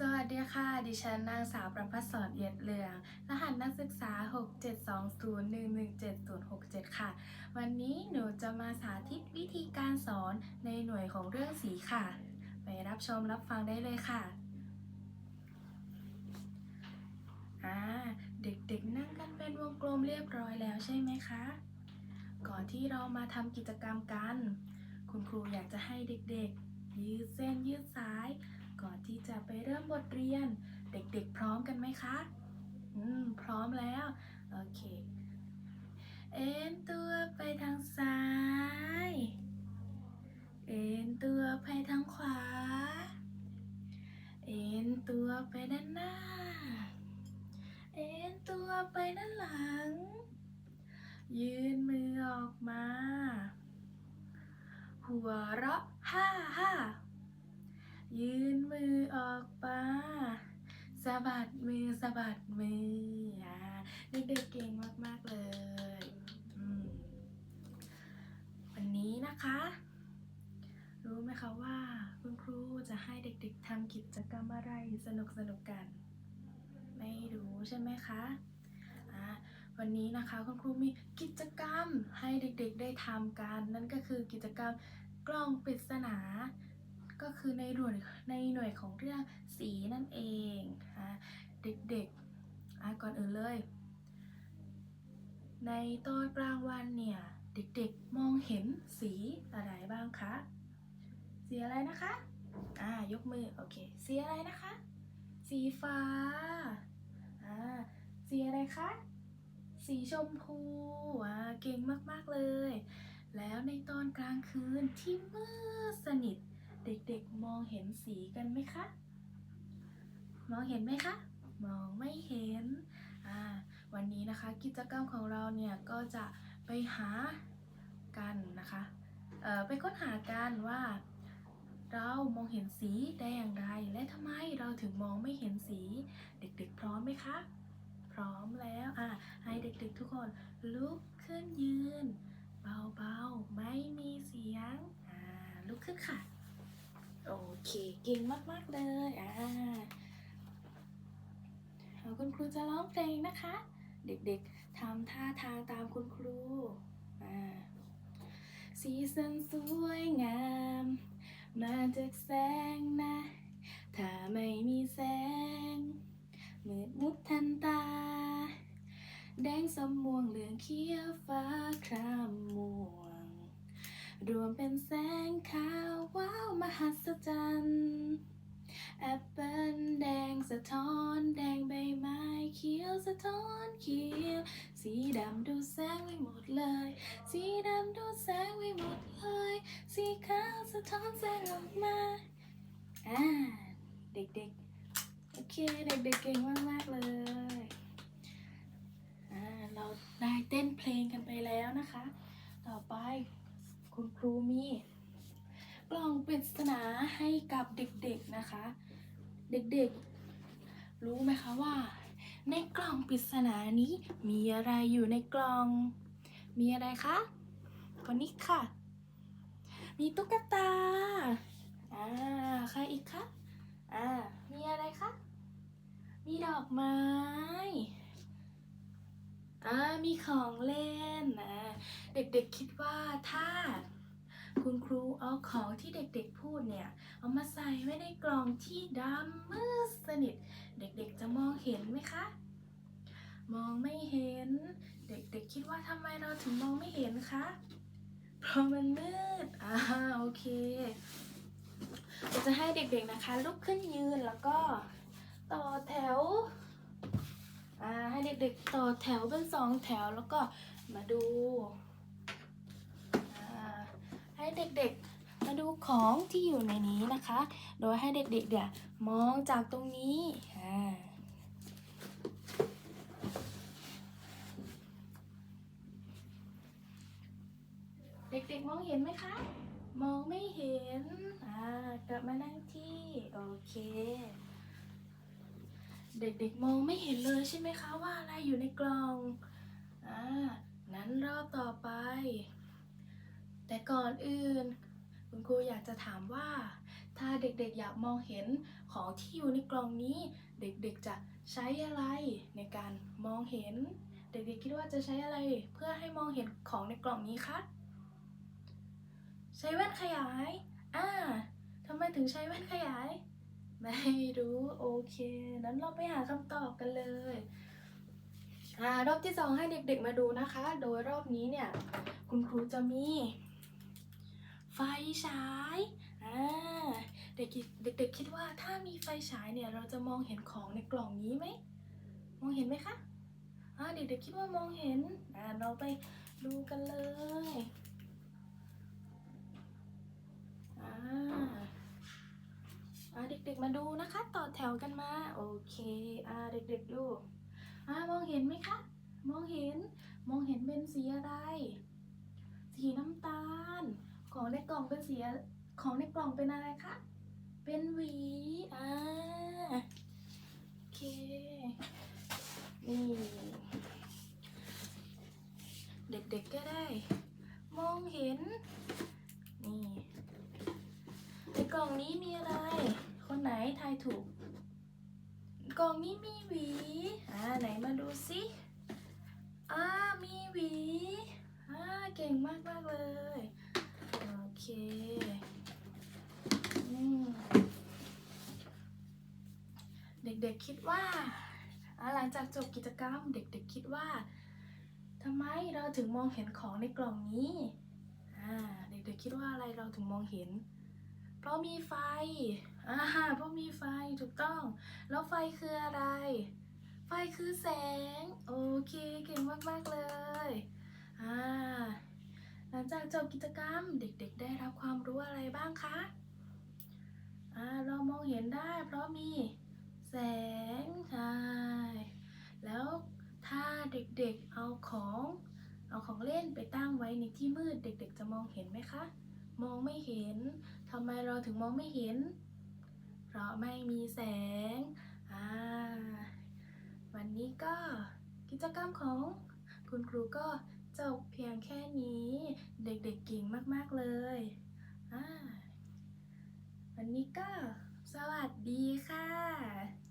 สวัสดีค่ะ ดิฉันนางสาวประพัฒสอนเอียดเลือง รหัสนักศึกษา 6720117067 ค่ะ วันนี้หนูจะมาสาธิตวิธีการสอนในหน่วยของเรื่องสีค่ะ ไปรับชมรับฟังได้เลยค่ะอ่าเด็กๆนั่งกันเป็นวงกลมเรียบร้อยแล้วใช่ไหมคะ ก่อนที่เรามาทำกิจกรรมกัน คุณครูอยากจะให้เด็กๆ ยืดเส้นยืดสาย ก่อนที่จะไปเริ่มบทเรียน เด็กๆพร้อมกันไหมคะ อืม พร้อมแล้ว โอเค เอ็นตัวไปทางซ้าย เอ็นตัวไปทางขวา เอ็นตัวไปด้านหน้า เอ็นตัวไปด้านหลัง ยืนมือออกมา หัวเราะฮ่าฮ่า ยืนมือออกมาสะบัดมือสะบัดมืออ่าเด็กๆเก่งมากๆเลยวันนี้นะคะ รู้ไหมคะว่าคุณครูจะให้เด็กๆทำกิจกรรมอะไรสนุกๆกัน ไม่รู้ใช่ไหมคะวันนี้นะคะคุณครูมีกิจกรรมให้เด็กๆได้ทำกัน นั่นก็คือกิจกรรมกล่องปริศนา ก็คือในหน่วยในหน่วยของเรื่องสีนั่นเองอะเด็กๆอะก่อนอื่นเลย ในตอนกลางวันเนี่ยเด็กๆมองเห็นสีอะไรบ้างคะสีอะไรนะคะอ่ายกมือโอเคสีอะไรนะคะ สีฟ้าอ่าสีอะไรคะสีชมพูอ่าเก่งมากๆเลย แล้วในตอนกลางคืนที่มืดสนิท เด็กๆมองเห็นสีกันไหมคะ มองเห็นไหมคะ มองไม่เห็น วันนี้นะคะกิจกรรมของเราเนี่ยก็จะไปหากันนะคะไปค้นหากันว่า เรามองเห็นสีได้อย่างไร และทำไมเราถึงมองไม่เห็นสี เด็กๆ พร้อมไหมคะ พร้อมแล้วอะให้เด็กๆทุกคนลุกขึ้นยืน เบาๆ ไม่มีเสียงอ่าลุกขึ้นค่ะ โอเค เก่งมาก ๆ เลย อ่าคุณครูจะร้องเพลงนะคะ เด็กๆทำท่าทางตามคุณครู อ่า สีสันสวยงาม มาจากแสงนะ ถ้าไม่มีแสงมืดมุดทันตา แดงสมม่วงเหลืองเขียวฟ้าครามม่วง รวมเป็นแสงขาวว้าวมหัศจรรย์แอปเปิ้ลแดงสะท้อนแดงใบไม้เขียวสะท้อนเขียว สีดำดูแสงไว้หมดเลย สีดำดูแสงไว้หมดเลย สีขาวสะท้อนแสงออกมาอ่าเด็กๆ โอเคเด็กๆเก่งมากๆเลยอ่าเราได้เต้นเพลงกันไปแล้วนะคะ ต่อไป คุณครูมีกล่องปริศนาให้กับเด็กๆนะคะ เด็กๆ รู้ไหมคะว่า ในกล่องปริศนานี้มีอะไรอยู่ในกล่อง มีอะไรคะคนนี้ค่ะ มีตุ๊กตาอ่าใครอีกคะอ่ามีอะไรคะมีดอกไม้ อ่ามีของเล่นนะเด็กๆคิดว่าถ้าคุณครูเอาของที่เด็กๆพูดเนี่ย เอามาใส่ไว้ในกล่องที่ดำมืดสนิท เด็กๆจะมองเห็นไหมคะ มองไม่เห็น เด็กๆคิดว่าทำไมเราถึงมองไม่เห็นคะ เพราะมันมืด อ่าโอเคเราจะให้เด็กๆนะคะลุกขึ้นยืนแล้วก็ต่อแถว ให้เด็กๆต่อแถวเป็นสองแถวแล้วก็มาดู ให้เด็กๆ มาดูของที่อยู่ในนี้นะคะ โดยให้เด็กๆเนี่ยมองจากตรงนี้เด็กๆมองเห็นไหมคะ มองไม่เห็น อ่ากลับมานั่งที่ โอเค เด็กๆมองไม่เห็นเลยใช่ไหมคะว่าอะไรอยู่ในกล่องอ่านั้นรอบต่อไป แต่ก่อนอื่น คุณครูอยากจะถามว่า ถ้าเด็กๆอยากมองเห็นของที่อยู่ในกล่องนี้ เด็กๆจะใช้อะไรในการมองเห็น เด็กๆคิดว่าจะใช้อะไร เพื่อให้มองเห็นของในกล่องนี้คะใช้แว่นขยายอ่าทำไมถึงใช้แว่นขยาย ไม่รู้โอเคนั้นเราไปหาคำตอบกันเลยอ่ารอบที่สองให้เด็กๆมาดูนะคะ โดยรอบนี้เนี่ยคุณครูจะมี ไฟฉายอ่าเด็กๆเด็กๆคิดว่าถ้ามีไฟฉายเนี่ยเราจะมองเห็นของในกล่องนี้ไหมมองเห็นไหมคะอ่าเด็กๆคิดว่ามองเห็นอ่าเราไปดูกันเลยอ่าอ่าเด็กๆมาดูนะคะ ต่อแถวกันมาโอเคอ่าเด็กๆดูอ่ามองเห็นไหมคะ มองเห็นมองเห็นเป็นสีอะไร สีน้ำตาล ของในกล่องเป็นสีของในกล่องเป็นอะไรคะเป็นหวีอ่าโอเคนี่เด็กๆก็ได้ มองเห็นนี่ในกล่องนี้มีอะไร ไหนทายถูก กล่องนี้มีหวี อ่าไหนมาดูสิอ่ามีหวี อ่าเก่งมากมากๆเลย โอเคอเด็กๆคิดว่า หลังจากจบกิจกรรมเด็กๆคิดว่าทำไมเราถึงมองเห็นของในกล่องนี้อ่าเด็กๆคิดว่าอะไรเราถึงมองเห็น เพราะมีไฟ อ่าเพราะมีไฟถูกต้อง แล้วไฟคืออะไร ไฟคือแสง โอเค เก่งมาก ๆ เลยอ่าหลังจากจบกิจกรรมเด็กๆ ได้รับความรู้อะไรบ้างคะอ่าเรามองเห็นได้เพราะมีแสงใช่แล้วถ้าเด็กๆเอาของเอาของเล่นไปตั้งไว้ในที่มืดเด็กๆ จะมองเห็นไหมคะ มองไม่เห็นทำไมเราถึงมองไม่เห็น เพราะไม่มีแสงอ่าวันนี้ก็กิจกรรมของคุณครูก็จบเพียงแค่นี้ เด็กๆเก่งมากๆเลยอ่าวันนี้ก็สวัสดีค่ะ